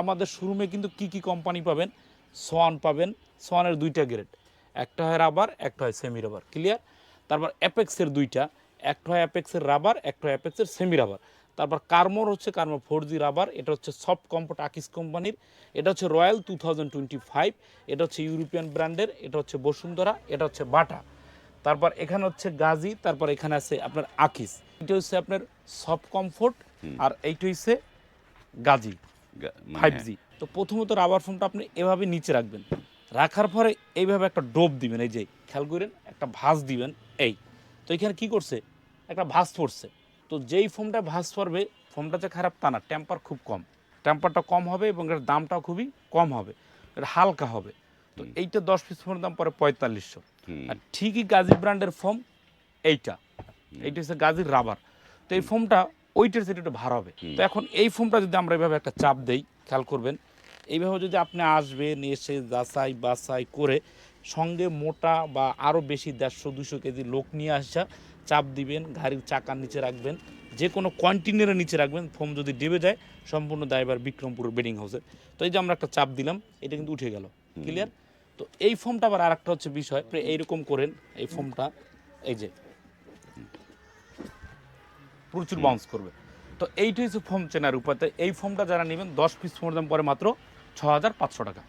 আমাদের শোরুমে কিন্তু কি কি কোম্পানি পাবেন? সোয়ান পাবেন। সোয়ানের দুইটা গ্রেড একটা হয় রাবার একটা হয় সেমি রাবার ক্লিয়ার তারপর অ্যাপেক্সের দুইটা। একটা হয় অ্যাপেক্সের রাবার একটা হয় অ্যাপেক্সের সেমি রাবার তারপর কার্মোর হচ্ছে কার্মো ফোর জি রাবার এটা হচ্ছে সফট কম্পোর্ট আকিস কোম্পানির এটা হচ্ছে royal two thousand twenty five এটা হচ্ছে ইউরোপিয়ান ব্র্যান্ডের এটা হচ্ছে বসুন্ধরা এটা হচ্ছে বাটা। তারপর এখানে হচ্ছে গাজী তারপর এখানে আছে আপনার আকিস এটা হচ্ছে আপনার সফট কমফোর্ট আর এইটা হচ্ছে গাজী। ফাইভ জি তো প্রথমত রাবার ফোমটা আপনি এভাবে নিচে রাখবেন। রাখার পরে এইভাবে একটা ডোব দিবেন এই যে খেয়াল করেন একটা ভাঁজ দিবেন এই। তো এখানে কি করছে? একটা ভাঁজ পড়ছে। তো যেই ফোমটা ভাঁজ পড়বে ফোমটা যে খারাপ তা না টেম্পার খুব কম। টেম্পারটা কম হবে এবং এর দামটাও খুবই কম হবে। এটা হালকা হবে। তো এইটা দশ পিস ফোনের দাম পরে পঁয়তাল্লিশশো। আর ঠিকই গাজী ব্র্যান্ডের ফোম এইটা। এইটা হচ্ছে গাজীর রাবার তো এই ফোমটা ওইটার সেটা একটু ভার হবে। তো এখন এই ফোমটা যদি আমরা এইভাবে একটা চাপ দেই খেয়াল করবেন এইভাবে যদি আপনি আসবেন এসে যাচাই বাছাই করে সঙ্গে মোটা বা আরও বেশি দেড়শো দুশো কেজি লোক নিয়ে আসা চাপ দিবেন গাড়ির চাকার নিচে রাখবেন যে কোনো কন্টেনারের নিচে রাখবেন ফোম যদি ডেবে যায় সম্পূর্ণ দায়বার বিক্রমপুর বেডিং হাউসে। তো এই যে আমরা একটা চাপ দিলাম এটা কিন্তু উঠে গেল ক্লিয়ার? তো এই ফোমটা আবার আরেকটা হচ্ছে বিষয় এইরকম করেন এই ফোমটা এই যে। প্রচুর বাউন্স করবে। তো এইটাই হচ্ছে ফর্ম চেনার উপায়। এই ফর্মটা যারা নেবেন দশ পিস ফোমের দাম পরে মাত্র ছ হাজার পাঁচশো টাকা।